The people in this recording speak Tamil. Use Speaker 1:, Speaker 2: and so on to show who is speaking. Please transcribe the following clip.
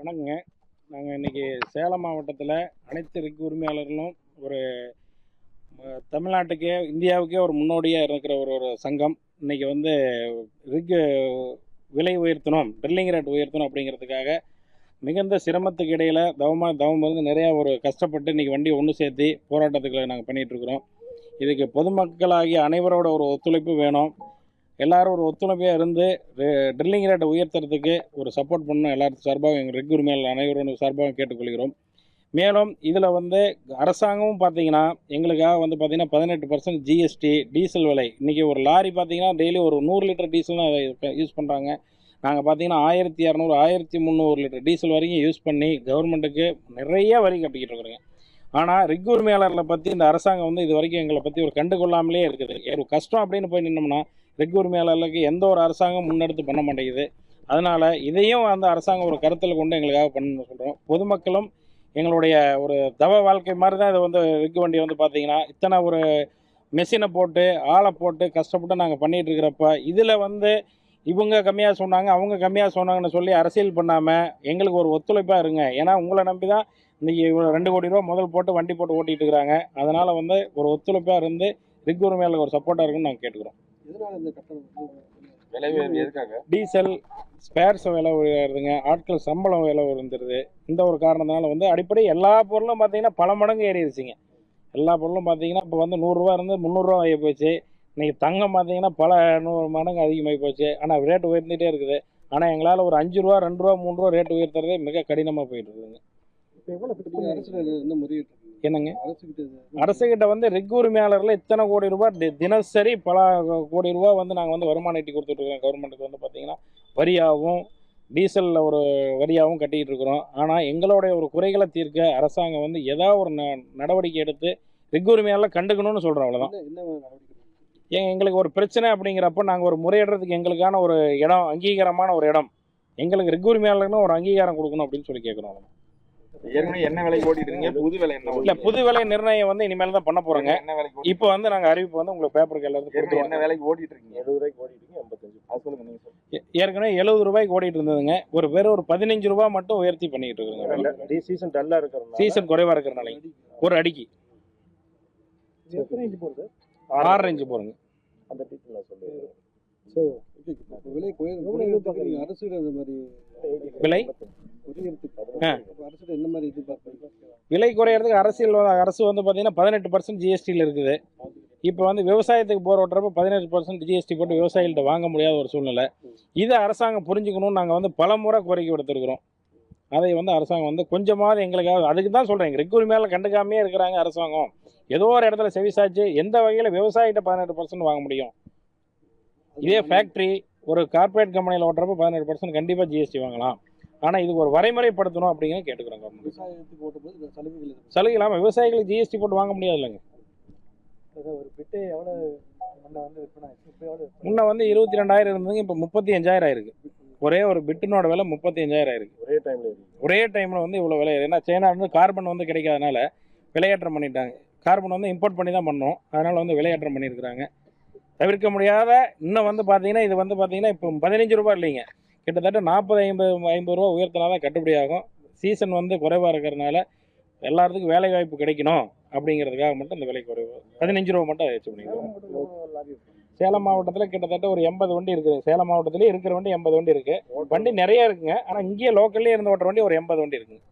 Speaker 1: வணக்கங்க. நாங்கள் இன்றைக்கி சேலம் மாவட்டத்தில் அனைத்து ரிக்கு உரிமையாளர்களும் ஒரு தமிழ்நாட்டுக்கே இந்தியாவுக்கே ஒரு முன்னோடியாக இருக்கிற ஒரு ஒரு சங்கம். இன்றைக்கி வந்து ரிக்கு விலை உயர்த்தணும் ட்ரில்லிங் ரேட் உயர்த்தணும் அப்படிங்கிறதுக்காக மிகுந்த சிரமத்துக்கு இடையில் தவமாக தவம் இருந்து நிறையா ஒரு கஷ்டப்பட்டு இன்றைக்கி வண்டி ஒன்று சேர்த்து போராட்டத்துக்கு நாங்கள் பண்ணிகிட்ருக்குறோம் இதுக்கு பொதுமக்களாகிய அனைவரோட ஒரு ஒத்துழைப்பு வேணும். எல்லாரும் ஒரு ஒத்துழைப்பாக இருந்து ட்ரில்லிங் ரேட்டை உயர்த்துறதுக்கு ஒரு சப்போர்ட் பண்ணணும் எல்லாரும் சார்பாக எங்கள் ரெக் உரிமையாளர் அனைவரும் சார்பாக கேட்டுக்கொள்கிறோம். மேலும் இதில் வந்து அரசாங்கமும் பார்த்தீங்கன்னா எங்களுக்காக வந்து பார்த்தீங்கன்னா பதினெட்டு பர்சன்ட் ஜிஎஸ்டி டீசல் விலை. இன்றைக்கி ஒரு லாரி பார்த்தீங்கன்னா டெய்லி ஒரு நூறு லிட்டர் டீசல் யூஸ் பண்ணுறாங்க நாங்கள் பார்த்தீங்கன்னா ஆயிரத்தி இரநூறு ஆயிரத்தி முந்நூறு லிட்டர் டீசல் வரைக்கும் யூஸ் பண்ணி கவர்மெண்ட்டுக்கு நிறைய வரி கட்டிக்கிட்டு இருக்கிறோங்க. ஆனால் ரிக் உரிமையாளர்களை பற்றி இந்த அரசாங்கம் வந்து இது வரைக்கும் எங்களை பற்றி ஒரு கண்டுகொள்ளாமலே இருக்குது. ஒரு கஷ்டம் அப்படின்னு போய் நின்னோம்னா ரெக் உரிமையாளர்களுக்கு எந்த ஒரு அரசாங்கம் முன்னெடுத்து பண்ண மாட்டேங்குது. அதனால் இதையும் அந்த அரசாங்கம் ஒரு கருத்தில் கொண்டு எங்களுக்காக பண்ணணும்னு சொல்கிறோம் பொதுமக்களும் எங்களுடைய ஒரு தவ வாழ்க்கை மாதிரி தான் இது வந்து ரிக் வண்டி வந்து பார்த்தீங்கன்னா இத்தனை ஒரு மெஷினை போட்டு ஆளை போட்டு கஷ்டப்பட்டு நாங்கள் பண்ணிகிட்டு இருக்கிறப்ப இதில் வந்து இவங்க கம்மியாக சொன்னாங்க அவங்க கம்மியாக சொன்னாங்கன்னு சொல்லி அரசியல் பண்ணாமல் எங்களுக்கு ஒரு ஒத்துழைப்பாக இருங்க. ஏன்னா உங்களை நம்பி தான் இன்றைக்கி இவ்வளோ ரெண்டு கோடி ரூபா முதல் போட்டு வண்டி போட்டு ஓட்டிகிட்டு இருக்கிறாங்க. அதனால் வந்து ஒரு ஒத்துழைப்பாக இருந்து ரிக் உரிமையாளருக்கு ஒரு சப்போர்ட்டாக இருக்குன்னு நாங்கள் கேட்டுக்கிறோம். டீசல் ஸ்பேர்ஸ் விலை உயருதுங்க. ஆட்கள் சம்பளம் விலை உயர்ந்துருது. இந்த ஒரு காரணத்தினால வந்து அடிப்படை எல்லா பொருளும் பார்த்தீங்கன்னா பல மடங்கு ஏறிடுச்சுங்க. எல்லா பொருளும் பார்த்தீங்கன்னா இப்போ வந்து நூறுரூவா இருந்து முந்நூறுரூவா ஆகி போச்சு. இன்றைக்கி தங்கம் பார்த்தீங்கன்னா பல நூறு மடங்கு அதிகமாகி போச்சு. ஆனால் ரேட் உயர்ந்துகிட்டே இருக்குது. ஆனால் எங்களால் ஒரு அஞ்சு ரூபா ரெண்டு ரூபா மூணு ரூபா ரேட் உயர்த்துறதே மிக கடினமாக போயிட்டு இருக்குதுங்க.
Speaker 2: இப்போ எவ்வளோ என்ன முறையிட்டு
Speaker 1: என்னங்க?
Speaker 2: அரசுகிட்ட இது-
Speaker 1: அரசுகிட்ட வந்து ரெக் உரிமையாளர்கள் இத்தனை கோடி ரூபாய் தினசரி பல கோடி ரூபாய் வந்து நாங்கள் வந்து வருமானம் ஈட்டி கொடுத்துட்டு இருக்கோம் கவர்மெண்ட்டுக்கு வந்து பார்த்தீங்கன்னா வரியாகவும் டீசலில் ஒரு வரியாகவும் கட்டிக்கிட்டு இருக்கிறோம் ஆனால் எங்களுடைய ஒரு குறைகளை தீர்க்க அரசாங்கம் வந்து ஏதாவது ஒரு நடவடிக்கை எடுத்து ரெக் உரிமையாளர் கண்டுக்கணும்னு சொல்கிறோம் அவ்வளோதான் எங்களுக்கு ஒரு பிரச்சனை அப்படிங்கிறப்ப நாங்கள் ஒரு முறையிடுறதுக்கு எங்களுக்கான ஒரு இடம் அங்கீகாரமான ஒரு இடம். எங்களுக்கு ரெக் உரிமையாளர்னு ஒரு அங்கீகாரம் கொடுக்கணும் அப்படின்னு சொல்லி கேட்குறோம் அவ்வளவுதான்.
Speaker 3: ஏற்கனவே என்ன விலைக்கு ஓட்டிட்டு இருக்கீங்க? புது விலை என்ன
Speaker 1: இல்லை புது விலை நிர்ணயம் வந்து இனிமேல் தான் பண்ண போகிறோங்க
Speaker 3: என்ன விலைக்கு
Speaker 1: இப்போ வந்து நாங்கள் அறிவிப்பு வந்து உங்களுக்கு பேப்பருக்கு எல்லாத்துக்கும்
Speaker 3: என்ன விலைக்கு ஓட்டிட்டு இருக்கீங்க? எழுபது ரூபாய்க்கு ஓட்டிட்டு இருக்கீங்க எண்பத்தஞ்சு அது சொல்லுங்க நீங்க
Speaker 1: ஏற்கனவே எழுபது ரூபாய்க்கு ஓடிட்டு இருந்ததுங்க. ஒரு வெறும் ஒரு பதினஞ்சு ரூபாய் மட்டும் உயர்த்தி பண்ணிட்டு இருக்குங்க.
Speaker 4: சீசன் டல்லா இருக்கிறதுனால
Speaker 1: சீசன் குறைவா இருக்கிறனால ஒரு அடிக்கு.
Speaker 4: எத்தனை இன்ச் போடுது
Speaker 1: ஆறு ரேஞ்சு போறங்க
Speaker 4: அந்த டீச்சர் நான் சொல்லுவேன்
Speaker 2: இப்போ விலை நீங்க மாதிரி
Speaker 1: விலை?
Speaker 2: குறையறதுக்கு எந்த மாதிரி எதிர்பார்ப்பீங்க
Speaker 1: விலை குறையிறதுக்கு அரசியல் அரசு வந்து பார்த்தீங்கன்னா பதினெட்டு பர்சன்ட் ஜிஎஸ்டியில் இருக்குது. இப்போ வந்து விவசாயத்துக்கு போகிற ஓட்டுறப்ப பதினெட்டு பர்சன்ட் ஜிஎஸ்டி போட்டு விவசாயிகள்ட்ட வாங்க முடியாத ஒரு சூழ்நிலை. இதை அரசாங்கம் புரிஞ்சுக்கணும்னு நாங்கள் வந்து பல முறை கோரிக்கை விடுத்திருக்கிறோம். அதை வந்து அரசாங்கம் வந்து கொஞ்சமாவது எங்களுக்காக அதுக்கு தான் சொல்கிறேன் ரெக் மேலே கண்டுக்காமையே இருக்கிறாங்க அரசாங்கம். ஏதோ ஒரு இடத்துல செவிசாச்சு எந்த வகையில் விவசாயிகிட்ட பதினெட்டு பர்சன்ட் வாங்க முடியும்? இதே ஃபேக்ட்ரி ஒரு கார்பரேட் கம்பெனியில் ஓட்டுறப்ப பதினெட்டு பர்சன்ட் கண்டிப்பாக ஜிஎஸ்டி வாங்கலாம். ஆனால் இதுக்கு ஒரு வரைமுறைப்படுத்தணும் அப்படிங்கிற கேட்டுக்கிறோம் கவர்மெண்ட்
Speaker 2: விவசாயத்துக்கு ஓட்டும்போது சலுகைகள்
Speaker 1: சலுகை இல்லாமல் விவசாயிகளுக்கு ஜிஎஸ்டி போட்டு வாங்க முடியாது இல்லைங்க.
Speaker 4: ஒரு பிட்டு எவ்வளோ முன்ன வந்து விற்பனை
Speaker 1: முன்ன வந்து இருபத்தி ரெண்டாயிரம் இருந்ததுங்க இப்போ முப்பத்தி அஞ்சாயிரம் ஆயிருக்கு. ஒரே ஒரு பிட்டினோட விலை முப்பத்தி அஞ்சாயிரம் ஆயிருக்கு.
Speaker 4: ஒரே டைம்ல இருக்கு
Speaker 1: ஒரே டைமில் வந்து இவ்வளோ விலை ஏன்னா சைனா வந்து கார்பன் வந்து கிடைக்காதனால விலையேற்றம் பண்ணிட்டாங்க. கார்பன் வந்து இம்போர்ட் பண்ணி தான் பண்ணோம். அதனால் வந்து விலையேற்றம் பண்ணியிருக்கிறாங்க. தவிர்க்க முடியாத இன்னும் வந்து பார்த்தீங்கன்னா இது வந்து பார்த்தீங்கன்னா இப்போ பதினஞ்சு ரூபாய் இல்லைங்க. கிட்டத்தட்ட நாற்பது ஐம்பது ஐம்பது ரூபா உயர்த்தினா தான் கட்டுப்படி ஆகும். சீசன் வந்து குறைவாக இருக்கிறதுனால எல்லாத்துக்கும் வேலை வாய்ப்பு கிடைக்கணும் அப்படிங்கிறதுக்காக மட்டும் இந்த விலை குறைவு பதினஞ்சு ரூபா மட்டும் வச்சு பண்ணிக்கிறோம் சேலம் மாவட்டத்தில் கிட்டத்தட்ட ஒரு எண்பது வண்டி இருக்குது. சேலம் மாவட்டத்திலே இருக்கிற வண்டி எண்பது வண்டி இருக்குது வண்டி நிறைய இருக்குங்க. ஆனால் இங்கேயே லோக்கல்லே இருந்து ஓட்டுற வண்டி ஒரு எண்பது வண்டி இருக்குங்க.